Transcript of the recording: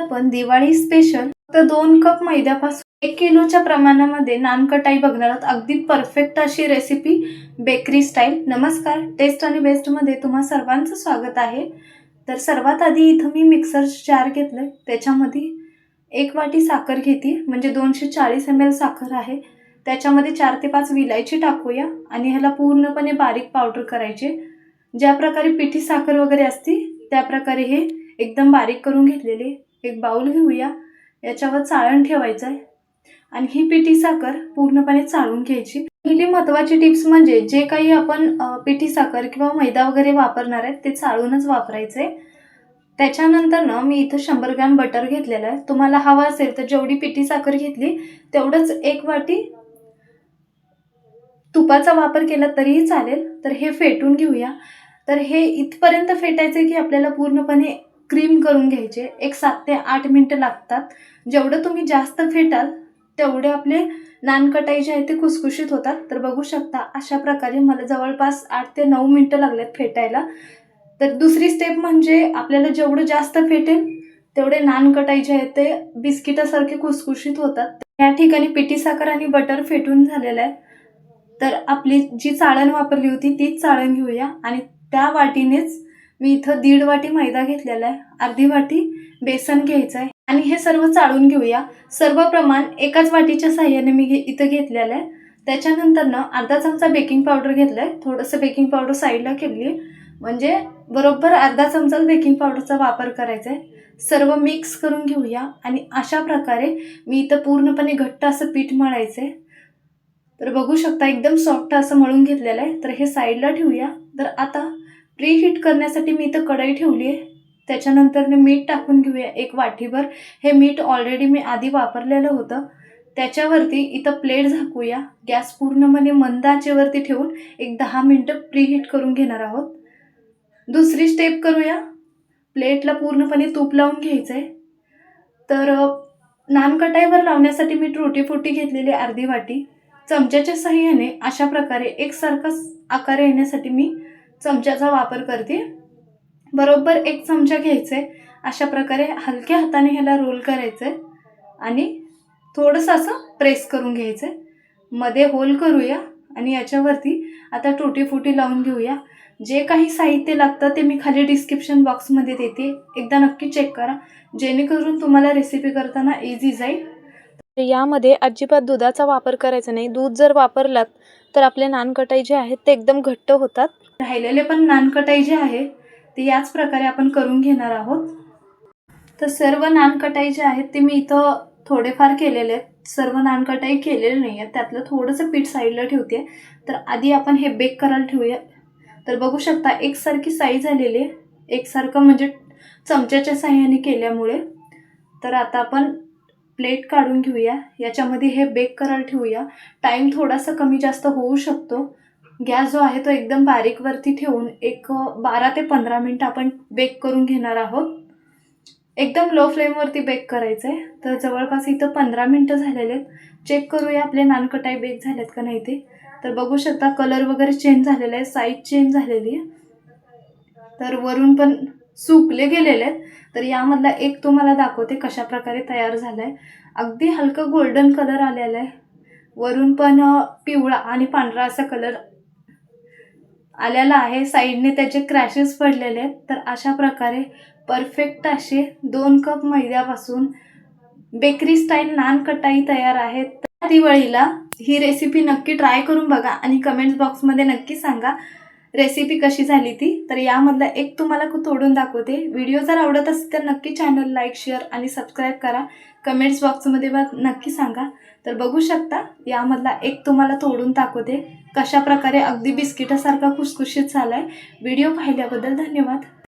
आपण दिवाळी स्पेशल फक्त दोन कप मैद्यापासून एक किलोच्या प्रमाणामध्ये नानकटाई बघणार आहोत अगदी परफेक्ट अशी रेसिपी बेकरी स्टाईल नमस्कार टेस्ट आणि बेस्टमध्ये तुम्हा सर्वांचं स्वागत आहे. तर सर्वात आधी इथं मी मिक्सर जार घेतलं त्याच्यामध्ये एक वाटी साखर घेते म्हणजे दोनशे चाळीस एम एल साखर आहे. त्याच्यामध्ये चार ते पाच विलायची टाकूया आणि ह्याला पूर्णपणे बारीक पावडर करायचे. ज्या प्रकारे पिठी साखर वगैरे असते त्या प्रकारे हे एकदम बारीक करून घेतलेले. एक बाऊल घेऊया. याच्यावर चाळण ठेवायचं आहे आणि ही पिठी साखर पूर्णपणे चाळून घ्यायची. पहिली महत्त्वाची टिप्स म्हणजे जे काही आपण पिठी साखर किंवा मैदा वगैरे वापरणार आहे ते चाळूनच वापरायचं. आहे त्याच्यानंतर ना मी इथं शंभर ग्रॅम बटर घेतलेलं आहे. तुम्हाला हवा असेल तर जेवढी पिठी साखर घेतली तेवढंच एक वाटी तुपाचा वापर केला तरीही चालेल. तर हे फेटून घेऊया. तर हे इथपर्यंत फेटायचं आहे की आपल्याला पूर्णपणे क्रीम करून घ्यायचे. एक सात ते आठ मिनटं लागतात. जेवढं तुम्ही जास्त फेटाल तेवढे आपले नानकटाई जे आहे ते खुसखुशीत होतात. तर बघू शकता अशा प्रकारे मला जवळपास आठ ते नऊ मिनटं लागलेत फेटायला. तर दुसरी स्टेप म्हणजे आपल्याला जेवढं जास्त फेटेल तेवढे नानकटाई जे आहे ते बिस्किटासारखे खुसखुशीत होतात. या ठिकाणी पिठी साखर आणि बटर फेटून झालेलं आहे. तर आपली जी चाळण वापरली होती तीच चाळण घेऊया आणि त्या वाटीनेच मी इथं दीड वाटी मैदा घेतलेला आहे अर्धी वाटी बेसन घ्यायचं आहे आणि हे सर्व चाळून घेऊया. सर्व प्रमाण एकाच वाटीच्या साह्याने मी घे- इथं घेतलेलं आहे. त्याच्यानंतर ना अर्धा चमचा बेकिंग पावडर घेतलं आहे थोडंसं बेकिंग पावडर साईडला केली. म्हणजे बरोबर अर्धा चमचाच बेकिंग पावडरचा वापर करायचा आहे सर्व मिक्स करून घेऊया. आणि अशा प्रकारे मी इथं पूर्णपणे घट्ट असं पीठ मळायचं आहे तर बघू शकता एकदम सॉफ्ट असं मळून घेतलेलं आहे. तर हे साईडला ठेवूया. तर आता प्री हीट करण्यासाठी मी इथं कढई ठेवली आहे. त्याच्यानंतर मी मीठ टाकून घेऊया एक वाटीभर. हे मीठ ऑलरेडी मी आधी वापरलेलं होतं. त्याच्यावरती इथं प्लेट झाकूया. गॅस पूर्णपणे मंद आचेवरती ठेवून एक दहा मिनटं प्री हीट करून घेणार आहोत. दुसरी स्टेप करूया. प्लेटला पूर्णपणे तूप लावून घ्यायचं आहे तर अ, नानकटाईवर लावण्यासाठी मी टुटी फुटी घेतलेली अर्धी वाटी. चमच्याच्या साह्याने अशा प्रकारे एकसारखा आकार येण्यासाठी मी चमच्याचा वापर करते बरोबर एक चमचा घ्यायचा. आहे अशा प्रकारे हलक्या हाताने ह्याला रोल करायचं. आहे आणि थोडंसं असं प्रेस करून घ्यायचं. आहे मध्ये होल करूया आणि याच्यावरती आता टोटीफुटी लावून घेऊया. जे काही साहित्य लागतं ते मी खाली डिस्क्रिप्शन बॉक्समध्ये देते. एकदा नक्की चेक करा. जेणेकरून तुम्हाला रेसिपी करताना इझी जाईल. तर यामध्ये अजिबात दुधाचा वापर करायचा नाही. दूध जर वापरलात तर आपले नानकटाई जे आहेत ते एकदम घट्ट होतात. राहिलेले पण नानकटाई जे आहे ते याच प्रकारे आपण करून घेणार आहोत. तर सर्व नानकटाई जे आहेत ते मी इथं थोडेफार केलेले आहेत. सर्व नानकटाई केलेले नाही आहेत त्यातलं थोडंसं पीठ साईडला ठेवते. तर आधी आपण हे बेक करायला ठेवूया. तर बघू शकता एकसारखी साईज झालेली आहे. एकसारखं म्हणजे चमच्याच्या साह्याने केल्यामुळे. तर आता आपण प्लेट काढून घेऊया. याच्यामध्ये हे बेक करायला ठेवूया. टाईम थोडासा कमी जास्त होऊ शकतो. गॅस जो आहे तो एकदम बारीकवरती ठेवून एक बारा ते पंधरा मिनटं आपण बेक करून घेणार आहोत. एकदम लो फ्लेमवरती बेक करायचं आहे तर जवळपास इथं पंधरा मिनटं झालेले आहेत. चेक करूया आपले नानकटाई बेक झालेत का नाही ते. तर बघू शकता कलर वगैरे चेंज झालेला आहे साईज चेंज झालेली आहे. तर वरून पण सुकले गेलेले आहेत. तर यामधला एक तुम्हाला दाखवते कशा प्रकारे तयार झाला आहे अगदी हलकं गोल्डन कलर आलेला आहे. वरून पण पिवळा आणि पांढरा असा कलर आलेला आहे. साईडने त्याचे क्रॅशेस पडलेले आहेत. तर अशा प्रकारे परफेक्ट असे दोन कप मैद्यापासून बेकरी स्टाईल नान कटाई तयार आहेत त्या दिवाळीला ही रेसिपी नक्की ट्राय करून बघा आणि कमेंट्स बॉक्समध्ये नक्की सांगा रेसिपी कशी झाली ती. तर यामधला एक तुम्हाला तोडून दाखवते. व्हिडिओ जर आवडत असेल तर नक्की चॅनल लाईक शेअर आणि सबस्क्राईब करा. कमेंट्स बॉक्समध्ये नक्की सांगा. तर बघू शकता यामधला एक तुम्हाला तोडून दाखवते. कशा प्रकारे अगदी बिस्किटासारखा खुसखुशीत झाला आहे व्हिडिओ पाहिल्याबद्दल धन्यवाद.